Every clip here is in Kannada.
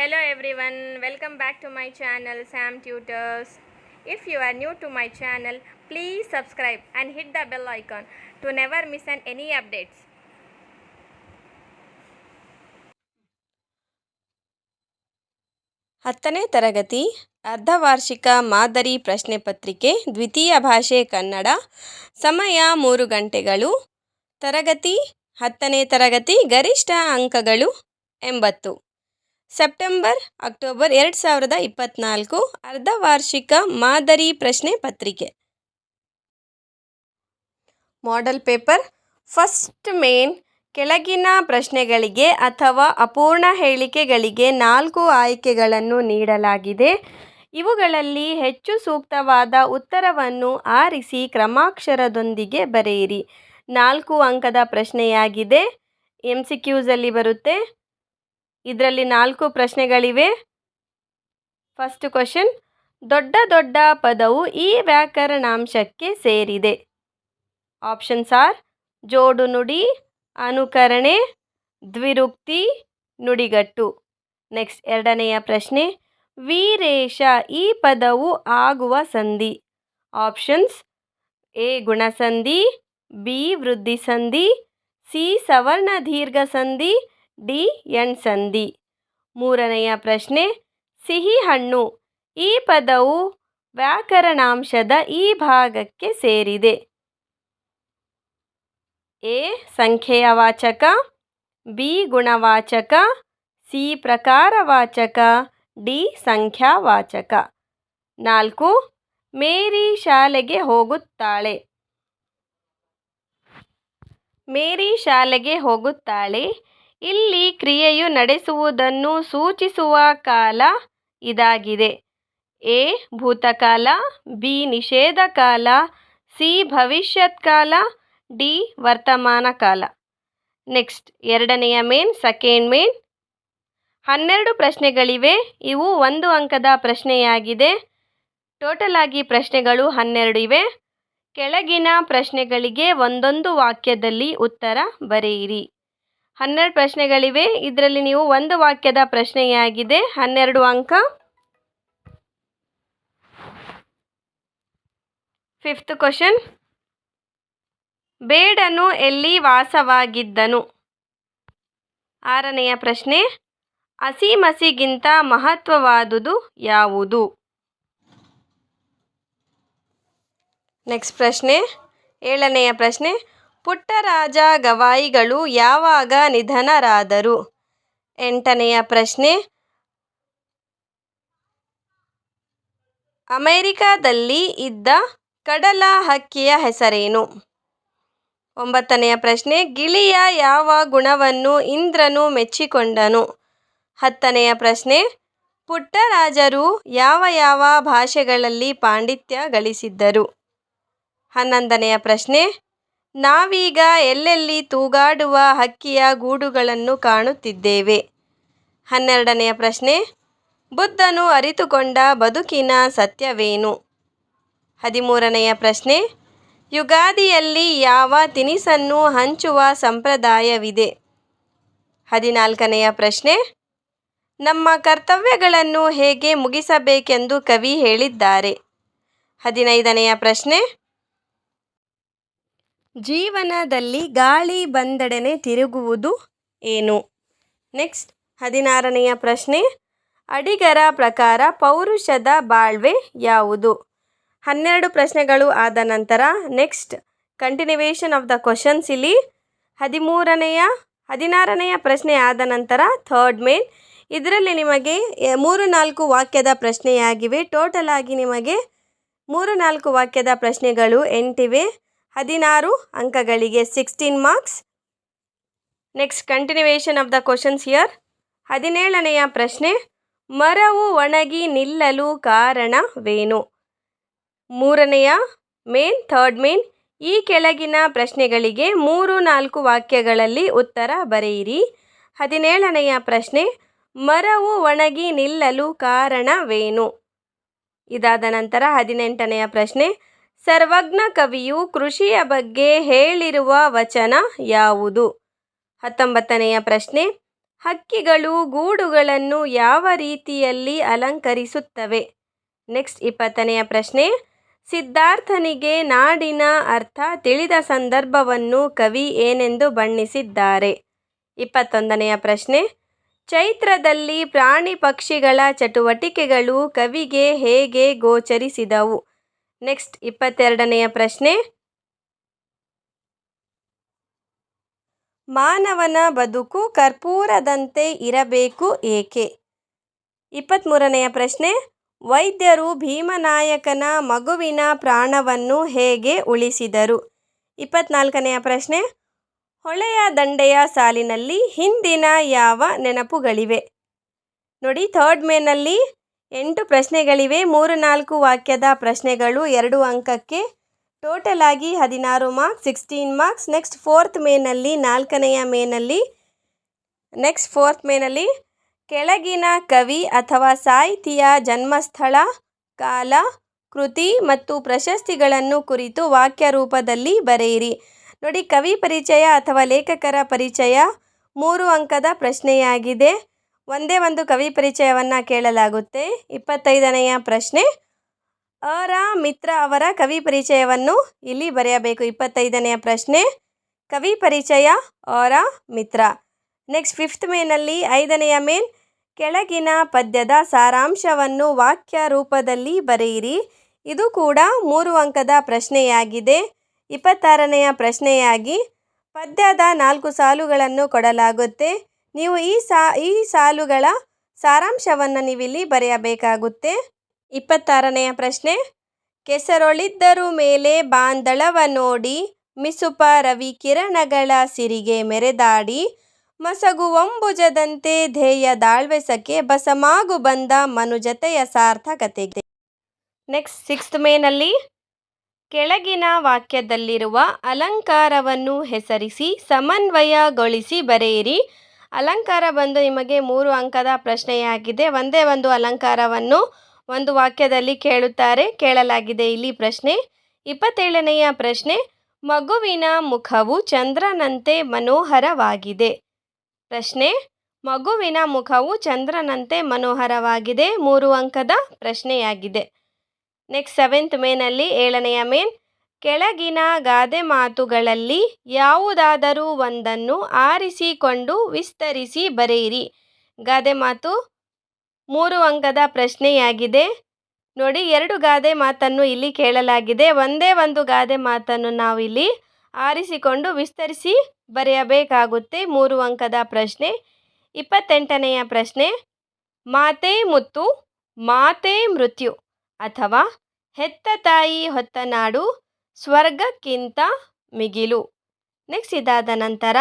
Hello everyone, welcome back to my channel Sam Tutors. If you are new to my channel, please subscribe and hit the bell icon to never miss an any updates. ಹತ್ತನೇ ತರಗತಿ ಅರ್ಧವಾರ್ಷಿಕ ಮಾದರಿ ಪ್ರಶ್ನೆ ಪತ್ರಿಕೆ ದ್ವಿತೀಯ ಭಾಷೆ ಕನ್ನಡ ಸಮಯ ಮೂರು ಗಂಟೆಗಳು ತರಗತಿ ಹತ್ತನೇ ತರಗತಿ ಗರಿಷ್ಠ ಅಂಕಗಳು ಎಂಬತ್ತು ಸೆಪ್ಟೆಂಬರ್, ಅಕ್ಟೋಬರ್ ಎರಡು ಸಾವಿರದ ಇಪ್ಪತ್ತ್ನಾಲ್ಕು ಅರ್ಧವಾರ್ಷಿಕ ಮಾದರಿ ಪ್ರಶ್ನೆ ಪತ್ರಿಕೆ. ಮಾಡೆಲ್ ಪೇಪರ್ ಫಸ್ಟ್ ಮೇನ್ ಕೆಳಗಿನ ಪ್ರಶ್ನೆಗಳಿಗೆ ಅಥವಾ ಅಪೂರ್ಣ ಹೇಳಿಕೆಗಳಿಗೆ ನಾಲ್ಕು ಆಯ್ಕೆಗಳನ್ನು ನೀಡಲಾಗಿದೆ. ಇವುಗಳಲ್ಲಿ ಹೆಚ್ಚು ಸೂಕ್ತವಾದ ಉತ್ತರವನ್ನು ಆರಿಸಿ ಕ್ರಮಾಕ್ಷರದೊಂದಿಗೆ ಬರೆಯಿರಿ. ನಾಲ್ಕು ಅಂಕದ ಪ್ರಶ್ನೆಯಾಗಿದೆ. ಎಂ ಸಿ ಕ್ಯೂಸಲ್ಲಿ ಬರುತ್ತೆ. ಇದರಲ್ಲಿ ನಾಲ್ಕು ಪ್ರಶ್ನೆಗಳಿವೆ. ಫಸ್ಟ್ ಕ್ವಶನ್ ದೊಡ್ಡ ದೊಡ್ಡ ಪದವು ಈ ವ್ಯಾಕರಣಾಂಶಕ್ಕೆ ಸೇರಿದೆ. ಆಪ್ಷನ್ಸ್ ಆರ್ ಜೋಡು ನುಡಿ, ಅನುಕರಣೆ, ದ್ವಿರುಕ್ತಿ, ನುಡಿಗಟ್ಟು. ನೆಕ್ಸ್ಟ್ ಎರಡನೆಯ ಪ್ರಶ್ನೆ, ವೀರೇಶ, ಈ ಪದವು ಆಗುವ ಸಂಧಿ. ಆಪ್ಷನ್ಸ್ ಎ ಗುಣಸಂಧಿ, ಬಿ ವೃದ್ಧಿ ಸಂಧಿ ಸಿ ಸವರ್ಣ ದೀರ್ಘ ಸಂಧಿ ಡಿ ಎಣ್ ಸಂಧಿ. ಮೂರನೆಯ ಪ್ರಶ್ನೆ, ಸಿಹಿ ಹಣ್ಣು ಈ ಪದವು ವ್ಯಾಕರಣಾಂಶದ ಈ ಭಾಗಕ್ಕೆ ಸೇರಿದೆ. ಎ ಸಂಖ್ಯೆಯ ವಾಚಕ ಬಿ, ಗುಣವಾಚಕ, ಸಿ, ಪ್ರಕಾರವಾಚಕ, ಡಿ, ಸಂಖ್ಯಾವಾಚಕ. ನಾಲ್ಕು, ಮೇರಿ ಶಾಲೆಗೆ ಹೋಗುತ್ತಾಳೆ. ಮೇರಿ ಶಾಲೆಗೆ ಹೋಗುತ್ತಾಳೆ ಇಲ್ಲಿ ಕ್ರಿಯೆಯು ನಡೆಸುವುದನ್ನು ಸೂಚಿಸುವ ಕಾಲ ಇದಾಗಿದೆ. ಎ, ಭೂತಕಾಲ, ಬಿ ನಿಷೇಧ ಕಾಲ ಸಿ ಭವಿಷ್ಯತ್ ಕಾಲ ಡಿ ವರ್ತಮಾನ ಕಾಲ ನೆಕ್ಸ್ಟ್, ಎರಡನೆಯ ಮೇನ್, ಸೆಕೆಂಡ್ ಮೇನ್. ಹನ್ನೆರಡು ಪ್ರಶ್ನೆಗಳಿವೆ. ಇವು ಒಂದು ಅಂಕದ ಪ್ರಶ್ನೆಯಾಗಿದೆ. ಟೋಟಲ್ ಆಗಿ ಪ್ರಶ್ನೆಗಳು ಹನ್ನೆರಡು ಇವೆ. ಕೆಳಗಿನ ಪ್ರಶ್ನೆಗಳಿಗೆ ಒಂದೊಂದು ವಾಕ್ಯದಲ್ಲಿ ಉತ್ತರ ಬರೆಯಿರಿ. ಹನ್ನೆರಡು ಪ್ರಶ್ನೆಗಳಿವೆ. ಇದರಲ್ಲಿ ನೀವು ಒಂದು ವಾಕ್ಯದ ಪ್ರಶ್ನೆಯಾಗಿದೆ. ಹನ್ನೆರಡು ಅಂಕ. ಫಿಫ್ತ್ ಕ್ವಶನ್ ಬೇಡನು ಎಲ್ಲಿ ವಾಸವಾಗಿದ್ದನು? ಆರನೆಯ ಪ್ರಶ್ನೆ. ಹಸಿಮಸಿಗಿಂತ ಮಹತ್ವವಾದುದು ಯಾವುದು? ನೆಕ್ಸ್ಟ್ ಪ್ರಶ್ನೆ. ಏಳನೆಯ ಪ್ರಶ್ನೆ. ಪುಟ್ಟರಾಜ ಗವಾಯಿಗಳು ಯಾವಾಗ ನಿಧನರಾದರು? ಎಂಟನೆಯ ಪ್ರಶ್ನೆ. ಅಮೆರಿಕಾದಲ್ಲಿ ಇದ್ದ ಕಡಲ ಹಕ್ಕಿಯ ಹೆಸರೇನು? ಒಂಬತ್ತನೆಯ ಪ್ರಶ್ನೆ. ಗಿಳಿಯ ಯಾವ ಗುಣವನ್ನು ಇಂದ್ರನು ಮೆಚ್ಚಿಕೊಂಡನು? ಹತ್ತನೆಯ ಪ್ರಶ್ನೆ. ಪುಟ್ಟರಾಜರು ಯಾವ ಯಾವ ಭಾಷೆಗಳಲ್ಲಿ ಪಾಂಡಿತ್ಯ ಗಳಿಸಿದ್ದರು? ಹನ್ನೊಂದನೆಯ ಪ್ರಶ್ನೆ. ನಾವೀಗ ಎಲ್ಲೆಲ್ಲಿ ತೂಗಾಡುವ ಹಕ್ಕಿಯ ಗೂಡುಗಳನ್ನು ಕಾಣುತ್ತಿದ್ದೇವೆ? ಹನ್ನೆರಡನೆಯ ಪ್ರಶ್ನೆ. ಬುದ್ಧನು ಅರಿತುಕೊಂಡ ಬದುಕಿನ ಸತ್ಯವೇನು? ಹದಿಮೂರನೆಯ ಪ್ರಶ್ನೆ. ಯುಗಾದಿಯಲ್ಲಿ ಯಾವ ತಿನಿಸನ್ನು ಹಂಚುವ ಸಂಪ್ರದಾಯವಿದೆ? ಹದಿನಾಲ್ಕನೆಯ ಪ್ರಶ್ನೆ. ನಮ್ಮ ಕರ್ತವ್ಯಗಳನ್ನು ಹೇಗೆ ಮುಗಿಸಬೇಕೆಂದು ಕವಿ ಹೇಳಿದ್ದಾರೆ. ಹದಿನೈದನೆಯ ಪ್ರಶ್ನೆ. ಜೀವನದಲ್ಲಿ ಗಾಳಿ ಬಂದಡನೆ ತಿರುಗುವುದು ಏನು? ನೆಕ್ಸ್ಟ್ ಹದಿನಾರನೆಯ ಪ್ರಶ್ನೆ. ಅಡಿಗರ ಪ್ರಕಾರ ಪೌರುಷದ ಬಾಳ್ವೆ ಯಾವುದು? ಹನ್ನೆರಡು ಪ್ರಶ್ನೆಗಳು ಆದ ನಂತರ next continuation of the questions ಇಲ್ಲಿ ಹದಿಮೂರನೆಯ, ಹದಿನಾರನೆಯ ಪ್ರಶ್ನೆ ಆದ ನಂತರ ಥರ್ಡ್ ಮೇನ್ ಇದರಲ್ಲಿ ನಿಮಗೆ ಮೂರು ನಾಲ್ಕು ವಾಕ್ಯದ ಪ್ರಶ್ನೆಯಾಗಿವೆ. ಟೋಟಲ್ ಆಗಿ ನಿಮಗೆ ಮೂರು ನಾಲ್ಕು ವಾಕ್ಯದ ಪ್ರಶ್ನೆಗಳು ಎಂಟಿವೆ. ಹದಿನಾರು ಅಂಕಗಳಿಗೆ sixteen marks next continuation of the questions here ಹದಿನೇಳನೆಯ ಪ್ರಶ್ನೆ, ಮರವು ಒಣಗಿ ನಿಲ್ಲಲು ಕಾರಣವೇನು? ಮೂರನೆಯ ಮೇನ್ ಥರ್ಡ್ ಮೇನ್ ಈ ಕೆಳಗಿನ ಪ್ರಶ್ನೆಗಳಿಗೆ ಮೂರು, ನಾಲ್ಕು ವಾಕ್ಯಗಳಲ್ಲಿ ಉತ್ತರ ಬರೆಯಿರಿ. ಹದಿನೇಳನೆಯ ಪ್ರಶ್ನೆ, ಮರವು ಒಣಗಿ ನಿಲ್ಲಲು ಕಾರಣವೇನು? ಇದಾದ ನಂತರ ಹದಿನೆಂಟನೆಯ ಪ್ರಶ್ನೆ ಸರ್ವಜ್ಞ ಕವಿಯು ಕೃಷಿಯ ಬಗ್ಗೆ ಹೇಳಿರುವ ವಚನ ಯಾವುದು? ಹತ್ತೊಂಬತ್ತನೆಯ ಪ್ರಶ್ನೆ. ಹಕ್ಕಿಗಳು ಗೂಡುಗಳನ್ನು ಯಾವ ರೀತಿಯಲ್ಲಿ ಅಲಂಕರಿಸುತ್ತವೆ? ನೆಕ್ಸ್ಟ್ ಇಪ್ಪತ್ತನೆಯ ಪ್ರಶ್ನೆ. ಸಿದ್ಧಾರ್ಥನಿಗೆ ನಾಡಿನ ಅರ್ಥ ತಿಳಿದ ಸಂದರ್ಭವನ್ನು ಕವಿ ಏನೆಂದು ಬಣ್ಣಿಸಿದ್ದಾರೆ? ಇಪ್ಪತ್ತೊಂದನೆಯ ಪ್ರಶ್ನೆ. ಚೈತ್ರದಲ್ಲಿ ಪ್ರಾಣಿ ಪಕ್ಷಿಗಳ ಚಟುವಟಿಕೆಗಳು ಕವಿಗೆ ಹೇಗೆ ಗೋಚರಿಸಿದವು? ನೆಕ್ಸ್ಟ್ ಇಪ್ಪತ್ತೆರಡನೆಯ ಪ್ರಶ್ನೆ. ಮಾನವನ ಬದುಕು ಕರ್ಪೂರದಂತೆ ಇರಬೇಕು ಏಕೆ? ಇಪ್ಪತ್ತ್ಮೂರನೆಯ ಪ್ರಶ್ನೆ. ವೈದ್ಯರು ಭೀಮನಾಯಕನ ಮಗುವಿನ ಪ್ರಾಣವನ್ನು ಹೇಗೆ ಉಳಿಸಿದರು? ಇಪ್ಪತ್ನಾಲ್ಕನೆಯ ಪ್ರಶ್ನೆ. ಹೊಳೆಯ ದಂಡೆಯ ಸಾಲಿನಲ್ಲಿ ಹಿಂದಿನ ಯಾವ ನೆನಪುಗಳಿವೆ? ನೋಡಿ ಥರ್ಡ್ ಮೇನಲ್ಲಿ ಎಂಟು ಪ್ರಶ್ನೆಗಳಿವೆ. ಮೂರು ನಾಲ್ಕು ವಾಕ್ಯದ ಪ್ರಶ್ನೆಗಳು ಎರಡು ಅಂಕಕ್ಕೆ ಟೋಟಲ್ ಆಗಿ ಹದಿನಾರು marks sixteen marks next fourth ಮೇನಲ್ಲಿ, ನಾಲ್ಕನೆಯ ಮೇನಲ್ಲಿ ನೆಕ್ಸ್ಟ್ ಫೋರ್ತ್ ಮೇನಲ್ಲಿ ಕೆಳಗಿನ ಕವಿ ಅಥವಾ ಸಾಹಿತಿಯ ಜನ್ಮಸ್ಥಳ, ಕಾಲ, ಕೃತಿ ಮತ್ತು ಪ್ರಶಸ್ತಿಗಳನ್ನು ಕುರಿತು ವಾಕ್ಯ ರೂಪದಲ್ಲಿ ಬರೆಯಿರಿ. ನೋಡಿ, ಕವಿ ಪರಿಚಯ ಅಥವಾ ಲೇಖಕರ ಪರಿಚಯ ಮೂರು ಅಂಕದ ಪ್ರಶ್ನೆಯಾಗಿದೆ. ಒಂದೇ ಒಂದು ಕವಿ ಪರಿಚಯವನ್ನು ಕೇಳಲಾಗುತ್ತೆ. ಇಪ್ಪತ್ತೈದನೆಯ ಪ್ರಶ್ನೆ. ಅರ ಮಿತ್ರ ಅವರ ಕವಿ ಪರಿಚಯವನ್ನು ಇಲ್ಲಿ ಬರೆಯಬೇಕು. ಇಪ್ಪತ್ತೈದನೆಯ ಪ್ರಶ್ನೆ. ಕವಿ ಪರಿಚಯ ಅವರ ಮಿತ್ರ. ನೆಕ್ಸ್ಟ್ ಫಿಫ್ತ್ ಮೇನಲ್ಲಿ ಐದನೆಯ ಮೇನ್. ಕೆಳಗಿನ ಪದ್ಯದ ಸಾರಾಂಶವನ್ನು ವಾಕ್ಯ ರೂಪದಲ್ಲಿ ಬರೆಯಿರಿ. ಇದು ಕೂಡ ಮೂರು ಅಂಕದ ಪ್ರಶ್ನೆಯಾಗಿದೆ. ಇಪ್ಪತ್ತಾರನೆಯ ಪ್ರಶ್ನೆಯಾಗಿ, ಪದ್ಯದ ನಾಲ್ಕು ಸಾಲುಗಳನ್ನು ಕೊಡಲಾಗುತ್ತೆ. ನೀವು ಈ ಸಾ, ಈ ಸಾಲುಗಳ ಸಾರಾಂಶವನ್ನು ನೀವಿಲ್ಲಿ ಬರೆಯಬೇಕಾಗುತ್ತೆ. ಇಪ್ಪತ್ತಾರನೆಯ ಪ್ರಶ್ನೆ, ಕೆಸರೊಳಿದ್ದರು ಮೇಲೆ ಬಾಂದಳವ ನೋಡಿ, ಮಿಸುಪ ರವಿ ಕಿರಣಗಳ ಸಿರಿಗೆ ಮೆರೆದಾಡಿ, ಮಸಗುವಂಬುಜದಂತೆ ಧ್ಯೇಯ ದಾಳ್ವೆಸಕ್ಕೆ ಬಸಮಾಗು ಬಂದ ಮನುಜತೆಯ ಸಾರ್ಥಕತೆಗೆ. ನೆಕ್ಸ್ಟ್ ಸಿಕ್ಸ್ತ್ ಮೇನಲ್ಲಿ, ಕೆಳಗಿನ ವಾಕ್ಯದಲ್ಲಿರುವ ಅಲಂಕಾರವನ್ನು ಹೆಸರಿಸಿ ಸಮನ್ವಯಗೊಳಿಸಿ ಬರೆಯಿರಿ. ಅಲಂಕಾರ ಬಂದು ನಿಮಗೆ ಮೂರು ಅಂಕದ ಪ್ರಶ್ನೆಯಾಗಿದೆ. ಒಂದೇ ಒಂದು ಅಲಂಕಾರವನ್ನು ಒಂದು ವಾಕ್ಯದಲ್ಲಿ ಕೇಳುತ್ತಾರೆ. ಕೇಳಲಾಗಿದೆ ಇಲ್ಲಿ ಪ್ರಶ್ನೆ. ಇಪ್ಪತ್ತೇಳನೆಯ ಪ್ರಶ್ನೆ. ಮಗುವಿನ ಮುಖವು ಚಂದ್ರನಂತೆ ಮನೋಹರವಾಗಿದೆ. ಪ್ರಶ್ನೆ. ಮಗುವಿನ ಮುಖವು ಚಂದ್ರನಂತೆ ಮನೋಹರವಾಗಿದೆ. ಮೂರು ಅಂಕದ ಪ್ರಶ್ನೆಯಾಗಿದೆ. ನೆಕ್ಸ್ಟ್ ಸೆವೆಂತ್ ಮೇನಲ್ಲಿ ಏಳನೆಯ ಮೇನ್. ಕೆಳಗಿನ ಗಾದೆ ಮಾತುಗಳಲ್ಲಿ ಯಾವುದಾದರೂ ಒಂದನ್ನು ಆರಿಸಿಕೊಂಡು ವಿಸ್ತರಿಸಿ ಬರೆಯಿರಿ. ಗಾದೆ ಮಾತು ಮೂರು ಅಂಕದ ಪ್ರಶ್ನೆಯಾಗಿದೆ. ನೋಡಿ, ಎರಡು ಗಾದೆ ಮಾತನ್ನು ಇಲ್ಲಿ ಕೇಳಲಾಗಿದೆ. ಒಂದೇ ಒಂದು ಗಾದೆ ಮಾತನ್ನು ನಾವು ಇಲ್ಲಿ ಆರಿಸಿಕೊಂಡು ವಿಸ್ತರಿಸಿ ಬರೆಯಬೇಕಾಗುತ್ತೆ. ಮೂರು ಅಂಕದ ಪ್ರಶ್ನೆ. ಇಪ್ಪತ್ತೆಂಟನೆಯ ಪ್ರಶ್ನೆ. ಮಾತೇ ಮುತ್ತು, ಮಾತೇ ಮೃತ್ಯು ಅಥವಾ ಹೆತ್ತ ತಾಯಿ ಹೊತ್ತ ನಾಡು ಸ್ವರ್ಗಕ್ಕಿಂತ ಮಿಗಿಲು. ನೆಕ್ಸ್ಟ್ ಇದಾದ ನಂತರ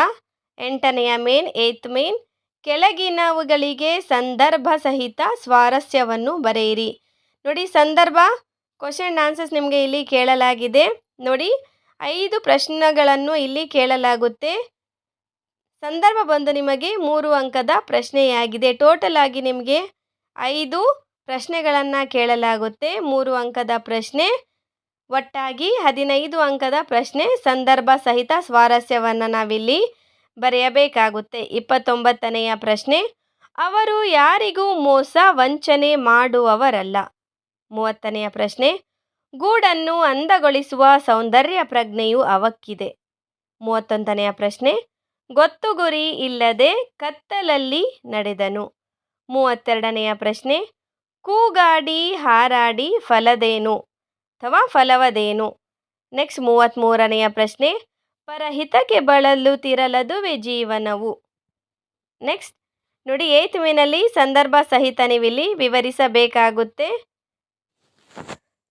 ಎಂಟನೆಯ ಮೇನ್ ಏತ್ ಮೇನ್, ಕೆಳಗಿನವುಗಳಿಗೆ ಸಂದರ್ಭ ಸಹಿತ ಸ್ವಾರಸ್ಯವನ್ನು ಬರೆಯಿರಿ. ನೋಡಿ ಸಂದರ್ಭ ಕ್ವಶನ್ ಆನ್ಸರ್ಸ್ ನಿಮಗೆ ಇಲ್ಲಿ ಕೇಳಲಾಗಿದೆ. ನೋಡಿ ಐದು ಪ್ರಶ್ನೆಗಳನ್ನು ಇಲ್ಲಿ ಕೇಳಲಾಗುತ್ತೆ. ಸಂದರ್ಭ ಬಂದು ನಿಮಗೆ ಮೂರು ಅಂಕದ ಪ್ರಶ್ನೆಯಾಗಿದೆ. ಟೋಟಲ್ ಆಗಿ ನಿಮಗೆ ಐದು ಪ್ರಶ್ನೆಗಳನ್ನು ಕೇಳಲಾಗುತ್ತೆ. ಮೂರು ಅಂಕದ ಪ್ರಶ್ನೆ ಒಟ್ಟಾಗಿ ಹದಿನೈದು ಅಂಕದ ಪ್ರಶ್ನೆ ಸಂದರ್ಭ ಸಹಿತ ಸ್ವಾರಸ್ಯವನ್ನು ನಾವಿಲ್ಲಿ ಬರೆಯಬೇಕಾಗುತ್ತೆ. ಇಪ್ಪತ್ತೊಂಬತ್ತನೆಯ ಪ್ರಶ್ನೆ, ಅವರು ಯಾರಿಗೂ ಮೋಸ ವಂಚನೆ ಮಾಡುವವರಲ್ಲ. ಮೂವತ್ತನೆಯ ಪ್ರಶ್ನೆ, ಗೂಡನ್ನು ಅಂದಗೊಳಿಸುವ ಸೌಂದರ್ಯ ಪ್ರಜ್ಞೆಯು ಅವಕ್ಕಿದೆ. ಮೂವತ್ತೊಂದನೆಯ ಪ್ರಶ್ನೆ ಗೊತ್ತು ಗುರಿ ಇಲ್ಲದೆ ಕತ್ತಲಲ್ಲಿ ನಡೆದನು. ಮೂವತ್ತೆರಡನೆಯ ಪ್ರಶ್ನೆ, ಕೂಗಾಡಿ ಹಾರಾಡಿ ಫಲದೇನು? ಅಥವಾ ಫಲವದೇನು? ನೆಕ್ಸ್ಟ್ ಮೂವತ್ತ್ಮೂರನೆಯ ಪ್ರಶ್ನೆ, ಪರಹಿತಕ್ಕೆ ಬಳಲುತ್ತಿರಲದುವೆ ಜೀವನವು? ನೆಕ್ಸ್ಟ್, ನೋಡಿ ಏತ್ ಸಂದರ್ಭ ಸಹಿತ ನೀವಿಲ್ಲಿ ವಿವರಿಸಬೇಕಾಗುತ್ತೆ.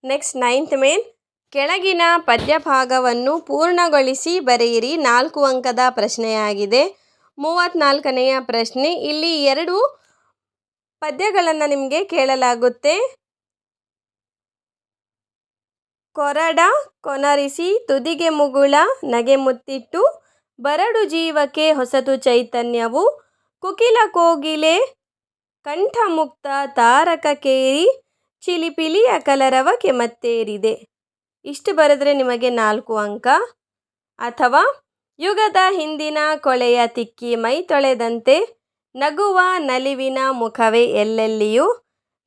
ನೆಕ್ಸ್ಟ್ ನೈನ್ತ್ ಮೇನ್ ಕೆಳಗಿನ ಪದ್ಯಭಾಗವನ್ನು ಪೂರ್ಣಗೊಳಿಸಿ ಬರೆಯಿರಿ. ನಾಲ್ಕು ಅಂಕದ ಪ್ರಶ್ನೆಯಾಗಿದೆ. ಮೂವತ್ತ್ನಾಲ್ಕನೆಯ ಪ್ರಶ್ನೆ, ಇಲ್ಲಿ ಎರಡು ಪದ್ಯಗಳನ್ನು ನಿಮಗೆ ಕೇಳಲಾಗುತ್ತೆ. ಕೊರಡ ಕೊನರಿಸಿ ತುದಿಗೆ ಮುಗುಳ ನಗೆ ಮುತ್ತಿಟ್ಟು ಬರಡು ಜೀವಕ್ಕೆ ಹೊಸತು ಚೈತನ್ಯವು ಕುಕಿಲ ಕೋಗಿಲೆ ಕಂಠಮುಕ್ತ ತಾರಕ ಕೇರಿ ಚಿಲಿಪಿಲಿಯ ಕಲರವಕ್ಕೆ ಕೆಮತ್ತೇರಿದೆ ಇಷ್ಟು ಬರೆದ್ರೆ ನಿಮಗೆ ನಾಲ್ಕು ಅಂಕ. ಅಥವಾ ಯುಗದ ಹಿಂದಿನ ಕೊಳೆಯ ತಿಕ್ಕಿ ಮೈ ತೊಳೆದಂತೆ ನಗುವ ನಲಿವಿನ ಮುಖವೇ ಎಲ್ಲೆಲ್ಲಿಯೂ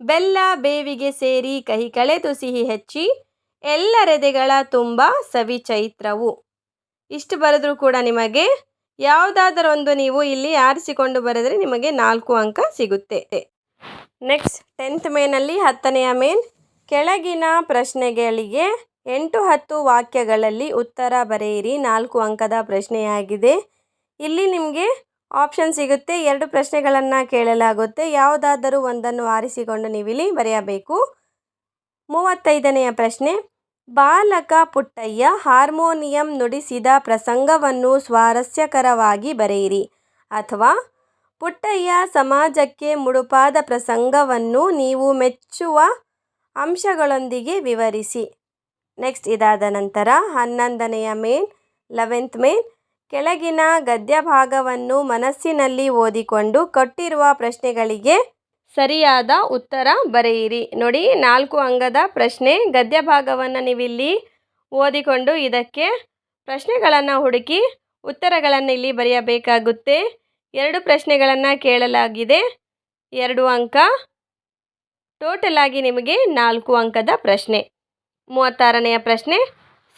ಬೆಲ್ಲ ಬೇವಿಗೆ ಸೇರಿ ಕಹಿ ಕಳೆದು ಸಿಹಿ ಹೆಚ್ಚಿ ಎಲ್ಲರೆದೆಗಳ ತುಂಬ ಸವಿ ಚೈತ್ರವು ಇಷ್ಟು ಬರೆದರೂ ಕೂಡ ನಿಮಗೆ ಯಾವುದಾದರೊಂದು ನೀವು ಇಲ್ಲಿ ಆರಿಸಿಕೊಂಡು ಬರೆದರೆ ನಿಮಗೆ ನಾಲ್ಕು ಅಂಕ ಸಿಗುತ್ತೆ. ನೆಕ್ಸ್ಟ್, ಟೆಂತ್ ಮೇನಲ್ಲಿ ಹತ್ತನೆಯ ಮೇನ್, ಕೆಳಗಿನ ಪ್ರಶ್ನೆಗಳಿಗೆ ಎಂಟು ಹತ್ತು ವಾಕ್ಯಗಳಲ್ಲಿ ಉತ್ತರ ಬರೆಯಿರಿ. ನಾಲ್ಕು ಅಂಕದ ಪ್ರಶ್ನೆಯಾಗಿದೆ. ಇಲ್ಲಿ ನಿಮಗೆ ಆಪ್ಷನ್ ಸಿಗುತ್ತೆ. ಎರಡು ಪ್ರಶ್ನೆಗಳನ್ನು ಕೇಳಲಾಗುತ್ತೆ. ಯಾವುದಾದರೂ ಒಂದನ್ನು ಆರಿಸಿಕೊಂಡು ನೀವಿಲ್ಲಿ ಬರೆಯಬೇಕು. ಮೂವತ್ತೈದನೆಯ ಪ್ರಶ್ನೆ ಬಾಲಕ ಪುಟ್ಟಯ್ಯ ಹಾರ್ಮೋನಿಯಂ ನುಡಿಸಿದ ಪ್ರಸಂಗವನ್ನು ಸ್ವಾರಸ್ಯಕರವಾಗಿ ಬರೆಯಿರಿ. ಅಥವಾ, ಪುಟ್ಟಯ್ಯ ಸಮಾಜಕ್ಕೆ ಮುಡುಪಾದ ಪ್ರಸಂಗವನ್ನು ನೀವು ಮೆಚ್ಚುವ ಅಂಶಗಳೊಂದಿಗೆ ವಿವರಿಸಿ. ನೆಕ್ಸ್ಟ್ ಇದಾದ ನಂತರ ಹನ್ನೊಂದನೆಯ ಮೇನ್, ಲೆವೆಂತ್ ಮೇನ್, ಕೆಳಗಿನ ಗದ್ಯ ಭಾಗವನ್ನು ಮನಸ್ಸಿನಲ್ಲಿ ಓದಿಕೊಂಡು ಕೊಟ್ಟಿರುವ ಪ್ರಶ್ನೆಗಳಿಗೆ ಸರಿಯಾದ ಉತ್ತರ ಬರೆಯಿರಿ. ನೋಡಿ, ನಾಲ್ಕು ಅಂಗದ ಪ್ರಶ್ನೆ ಗದ್ಯ ಭಾಗವನ್ನು ನೀವಿಲ್ಲಿ ಓದಿಕೊಂಡು ಇದಕ್ಕೆ ಪ್ರಶ್ನೆಗಳನ್ನು ಹುಡುಕಿ ಉತ್ತರಗಳನ್ನು ಇಲ್ಲಿ ಬರೆಯಬೇಕಾಗುತ್ತೆ. ಎರಡು ಪ್ರಶ್ನೆಗಳನ್ನು ಕೇಳಲಾಗಿದೆ. ಎರಡು ಅಂಕ. ಟೋಟಲ್ ಆಗಿ ನಿಮಗೆ ನಾಲ್ಕು ಅಂಕದ ಪ್ರಶ್ನೆ. ಮೂವತ್ತಾರನೆಯ ಪ್ರಶ್ನೆ.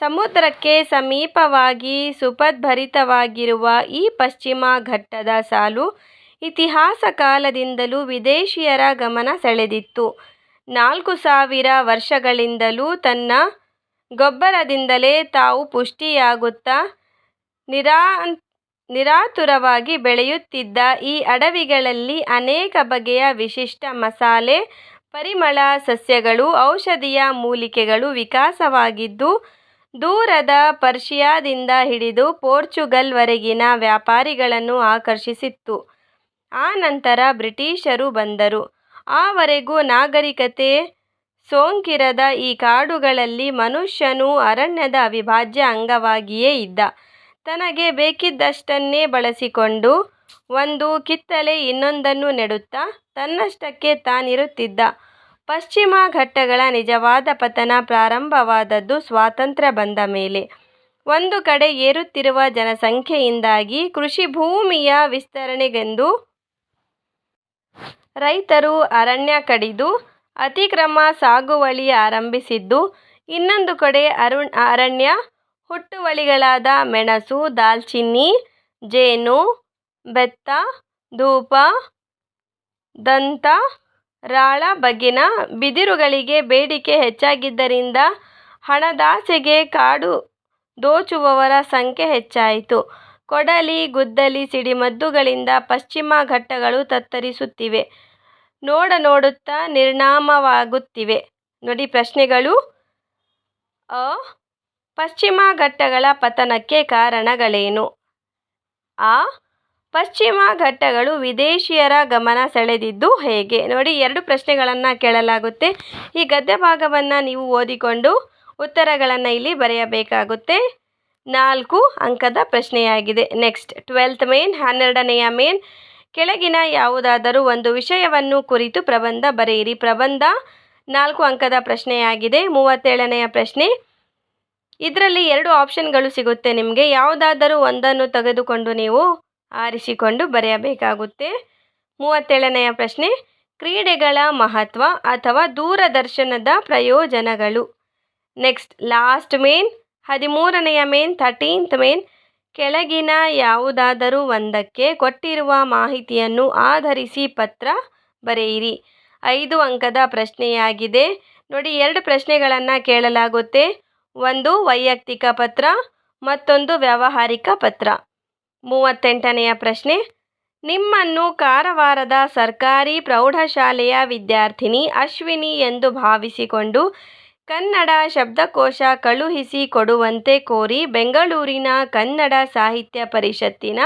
ಸಮುದ್ರಕ್ಕೆ ಸಮೀಪವಾಗಿ ಸುಪದ್ಭರಿತವಾಗಿರುವ ಈ ಪಶ್ಚಿಮ ಘಟ್ಟದ ಸಾಲು ಇತಿಹಾಸ ಕಾಲದಿಂದಲೂ ವಿದೇಶಿಯರ ಗಮನ ಸೆಳೆದಿತ್ತು. ನಾಲ್ಕು ಸಾವಿರ ವರ್ಷಗಳಿಂದಲೂ ತನ್ನ ಗೊಬ್ಬರದಿಂದಲೇ ತಾವು ಪುಷ್ಟಿಯಾಗುತ್ತಾ ನಿರಾ ನಿರಾತುರವಾಗಿ ಬೆಳೆಯುತ್ತಿದ್ದ ಈ ಅಡವಿಗಳಲ್ಲಿ ಅನೇಕ ಬಗೆಯ ವಿಶಿಷ್ಟ ಮಸಾಲೆ, ಪರಿಮಳ ಸಸ್ಯಗಳು, ಔಷಧೀಯ ಮೂಲಿಕೆಗಳು ವಿಕಾಸವಾಗಿದ್ದು, ದೂರದ ಪರ್ಷಿಯಾದಿಂದ ಹಿಡಿದು ಪೋರ್ಚುಗಲ್ವರೆಗಿನ ವ್ಯಾಪಾರಿಗಳನ್ನು ಆಕರ್ಷಿಸಿತ್ತು. ಆ ನಂತರ ಬ್ರಿಟಿಷರು ಬಂದರು. ಆವರೆಗೂ ನಾಗರಿಕತೆ ಸೋಂಕಿರದ ಈ ಕಾಡುಗಳಲ್ಲಿ ಮನುಷ್ಯನು ಅರಣ್ಯದ ಅವಿಭಾಜ್ಯ ಅಂಗವಾಗಿಯೇ ಇದ್ದ. ತನಗೆ ಬೇಕಿದ್ದಷ್ಟನ್ನೇ ಬಳಸಿಕೊಂಡು ಒಂದು ಕಿತ್ತಲೆ ಇನ್ನೊಂದನ್ನು ನೆಡುತ್ತಾ ತನ್ನಷ್ಟಕ್ಕೆ ತಾನಿರುತ್ತಿದ್ದ. ಪಶ್ಚಿಮ ಘಟ್ಟಗಳ ನಿಜವಾದ ಪತನ ಪ್ರಾರಂಭವಾದದ್ದು ಸ್ವಾತಂತ್ರ್ಯ ಬಂದ ಮೇಲೆ. ಒಂದು ಕಡೆ ಏರುತ್ತಿರುವ ಜನಸಂಖ್ಯೆಯಿಂದಾಗಿ ಕೃಷಿ ಭೂಮಿಯ ವಿಸ್ತರಣೆಗೆಂದು ರೈತರು ಅರಣ್ಯ ಕಡಿದು ಅತಿಕ್ರಮ ಸಾಗುವಳಿ ಆರಂಭಿಸಿದ್ದು, ಇನ್ನೊಂದು ಕಡೆ ಅರು ಅರಣ್ಯ ಹುಟ್ಟುವಳಿಗಳಾದ ಮೆಣಸು, ದಾಲ್ಚಿನ್ನಿ, ಜೇನು, ಬೆತ್ತ, ಧೂಪ, ದಂತ, ರಾಳ ಬಗೆನ ಬಿದಿರುಗಳಿಗೆ ಬೇಡಿಕೆ ಹೆಚ್ಚಾಗಿದ್ದರಿಂದ ಹಣದಾಸೆಗೆ ಕಾಡು ದೋಚುವವರ ಸಂಖ್ಯೆ ಹೆಚ್ಚಾಯಿತು. ಕೊಡಲಿ ಗುದ್ದಲಿ ಸಿಡಿಮದ್ದುಗಳಿಂದ ಪಶ್ಚಿಮ ಘಟ್ಟಗಳು ತತ್ತರಿಸುತ್ತಿವೆ. ನೋಡ ನೋಡುತ್ತಾ ನಿರ್ನಾಮವಾಗುತ್ತಿವೆ. ನೋಡಿ ಪ್ರಶ್ನೆಗಳು. ಅ. ಪಶ್ಚಿಮ ಘಟ್ಟಗಳ ಪತನಕ್ಕೆ ಕಾರಣಗಳೇನು? ಆ. ಪಶ್ಚಿಮ ಘಟ್ಟಗಳು ವಿದೇಶಿಯರ ಗಮನ ಸೆಳೆದಿದ್ದು ಹೇಗೆ? ನೋಡಿ ಎರಡು ಪ್ರಶ್ನೆಗಳನ್ನು ಕೇಳಲಾಗುತ್ತೆ. ಈ ಗದ್ಯ ಭಾಗವನ್ನು ನೀವು ಓದಿಕೊಂಡು ಉತ್ತರಗಳನ್ನು ಇಲ್ಲಿ ಬರೆಯಬೇಕಾಗುತ್ತೆ. ನಾಲ್ಕು ಅಂಕದ ಪ್ರಶ್ನೆಯಾಗಿದೆ. ನೆಕ್ಸ್ಟ್, ಟ್ವೆಲ್ತ್ ಮೇನ್, ಹನ್ನೆರಡನೆಯ ಮೇನ್, ಕೆಳಗಿನ ಯಾವುದಾದರೂ ಒಂದು ವಿಷಯವನ್ನು ಕುರಿತು ಪ್ರಬಂಧ ಬರೆಯಿರಿ. ಪ್ರಬಂಧ ನಾಲ್ಕು ಅಂಕದ ಪ್ರಶ್ನೆಯಾಗಿದೆ. ಮೂವತ್ತೇಳನೆಯ ಪ್ರಶ್ನೆ, ಇದರಲ್ಲಿ ಎರಡು ಆಪ್ಷನ್ಗಳು ಸಿಗುತ್ತೆ ನಿಮಗೆ. ಯಾವುದಾದರೂ ಒಂದನ್ನು ತೆಗೆದುಕೊಂಡು ನೀವು ಆರಿಸಿಕೊಂಡು ಬರೆಯಬೇಕಾಗುತ್ತೆ. ಮೂವತ್ತೇಳನೆಯ ಪ್ರಶ್ನೆ, ಕ್ರೀಡೆಗಳ ಮಹತ್ವ ಅಥವಾ ದೂರದರ್ಶನದ ಪ್ರಯೋಜನಗಳು. ನೆಕ್ಸ್ಟ್, ಲಾಸ್ಟ್ ಮೇನ್ ಹದಿಮೂರನೆಯ ಮೇನ್ ಥರ್ಟೀನ್ತ್ ಮೇನ್, ಕೆಳಗಿನ ಯಾವುದಾದರೂ ಒಂದಕ್ಕೆ ಕೊಟ್ಟಿರುವ ಮಾಹಿತಿಯನ್ನು ಆಧರಿಸಿ ಪತ್ರ ಬರೆಯಿರಿ. ಐದು ಅಂಕದ ಪ್ರಶ್ನೆಯಾಗಿದೆ. ನೋಡಿ, ಎರಡು ಪ್ರಶ್ನೆಗಳನ್ನು ಕೇಳಲಾಗುತ್ತೆ. ಒಂದು ವೈಯಕ್ತಿಕ ಪತ್ರ, ಮತ್ತೊಂದು ವ್ಯಾವಹಾರಿಕ ಪತ್ರ. ಮೂವತ್ತೆಂಟನೆಯ ಪ್ರಶ್ನೆ. ನಿಮ್ಮನ್ನು ಕಾರವಾರದ ಸರ್ಕಾರಿ ಪ್ರೌಢಶಾಲೆಯ ವಿದ್ಯಾರ್ಥಿನಿ ಅಶ್ವಿನಿ ಎಂದು ಭಾವಿಸಿಕೊಂಡು ಕನ್ನಡ ಶಬ್ದಕೋಶ ಕಳುಹಿಸಿ ಕೊಡುವಂತೆ ಕೋರಿ ಬೆಂಗಳೂರಿನ ಕನ್ನಡ ಸಾಹಿತ್ಯ ಪರಿಷತ್ತಿನ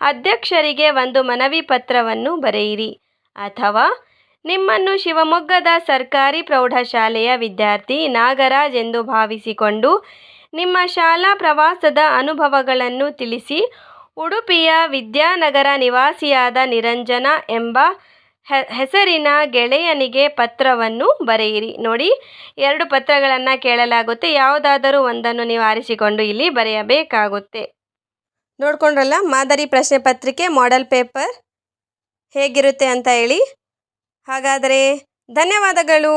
ಅಧ್ಯಕ್ಷರಿಗೆ ಒಂದು ಮನವಿ ಪತ್ರವನ್ನು ಬರೆಯಿರಿ. ಅಥವಾ ನಿಮ್ಮನ್ನು ಶಿವಮೊಗ್ಗದ ಸರ್ಕಾರಿ ಪ್ರೌಢಶಾಲೆಯ ವಿದ್ಯಾರ್ಥಿ ನಾಗರಾಜ್ ಎಂದು ಭಾವಿಸಿಕೊಂಡು ನಿಮ್ಮ ಶಾಲಾ ಪ್ರವಾಸದ ಅನುಭವಗಳನ್ನು ತಿಳಿಸಿ ಉಡುಪಿಯ ವಿದ್ಯಾನಗರ ನಿವಾಸಿಯಾದ ನಿರಂಜನ ಎಂಬ ಹೆಸರಿನ ಗೆಳೆಯನಿಗೆ ಪತ್ರವನ್ನು ಬರೆಯಿರಿ. ನೋಡಿ, ಎರಡು ಪತ್ರಗಳನ್ನು ಕೇಳಲಾಗುತ್ತೆ. ಯಾವುದಾದರೂ ಒಂದನ್ನು ನೀವು ಆರಿಸಿಕೊಂಡು ಇಲ್ಲಿ ಬರೆಯಬೇಕಾಗುತ್ತೆ. ನೋಡಿಕೊಂಡ್ರಲ್ಲ, ಮಾದರಿ ಪ್ರಶ್ನೆ ಪತ್ರಿಕೆ ಮಾಡೆಲ್ ಪೇಪರ್ ಹೇಗಿರುತ್ತೆ ಅಂತ ಹೇಳಿ. ಹಾಗಾದರೆ ಧನ್ಯವಾದಗಳು.